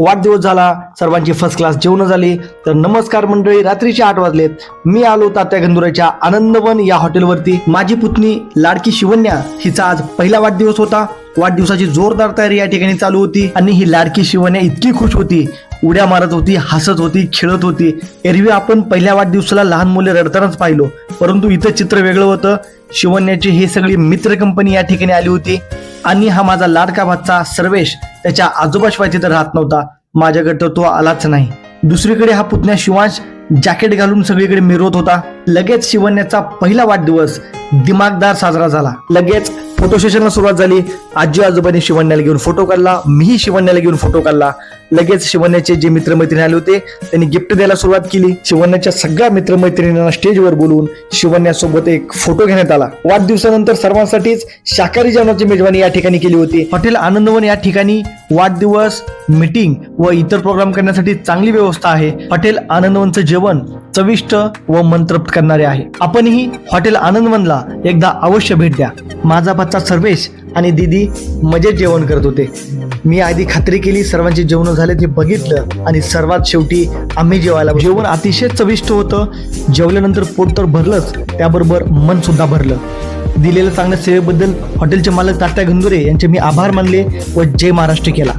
वाढदिवस झाला सर्वांची फर्स्ट क्लास जेवण झाली. तर नमस्कार मंडळी रात्रीचे आठ वाजलेत. मी आलो तात्या गंधुराच्या आनंदवन या हॉटेलवरती. माझी पुतणी लाडकी शिवन्या हिचा आज पहिला वाढदिवस होता. वाढदिवसाची जोरदार तयारी या ठिकाणी चालू होती आणि ही लाडकी शिवन्या इतकी खुश होती. उड्या मारत होती हसत होती खेळत होती. एरवी आपण पहिल्या वाढदिवसाला लहान मुले रडतानाच पाहिलो. परंतु इथं चित्र वेगळं होतं. शिवण्याची ही सगळी मित्र कंपनी या ठिकाणी आली होती. आणि हा माझा लाडका भाचा सर्वेश त्याच्या आजोबाशिवाय तिथं राहत नव्हता. माझ्याकडे तर तो आलाच नाही. दुसरीकडे हा पुतण्या शिवांश जॅकेट घालून सगळीकडे मिरवत होता. लगेच शिवण्याचा पहिला वाढदिवस दिमागदार साजरा झाला. लगेच फोटो सेशनला सुरुवात झाली. आजी आजोबांनी शिवण्याला घेऊन फोटो काढला. मीही शिवण्याला घेऊन फोटो काढला. लगेच शिवण्याचे जे मित्रमैत्रिणी आले होते त्यांनी गिफ्ट द्यायला सुरुवात केली. शिवण्याच्या सगळ्या मित्रमैत्रिणींना स्टेजवर बोलवून शिवण्यासोबत एक फोटो घेण्यात आला. वाढदिवसानंतर सर्वांसाठीच शाकाहारी जेवणाची मेजवानी या ठिकाणी केली होती. हॉटेल आनंदवन या ठिकाणी वाढदिवस मीटिंग व इतर प्रोग्राम करण्यासाठी चांगली व्यवस्था आहे. हॉटेल आनंदवनचं जेवण चविष्ट व मंत्रप्त करणारे आहे. आपणही हॉटेल आनंदवनला एकदा अवश्य भेट द्या. माझा बच्चा सर्वेश आणि दीदी मजेत जेवण करत होते. मी आधी खात्री केली सर्वांचे जेवण झाले ते बघितलं आणि सर्वात शेवटी आम्ही जेवायला जेवण अतिशय चविष्ट होतं. जेवल्यानंतर पोट तर भरलंच त्याबरोबर मन सुद्धा भरलं. दिलेल्या चांगल्या सेवेबद्दल हॉटेलचे मालक तात्या गंदुरे यांचे मी आभार मानले व जय महाराष्ट्र केला.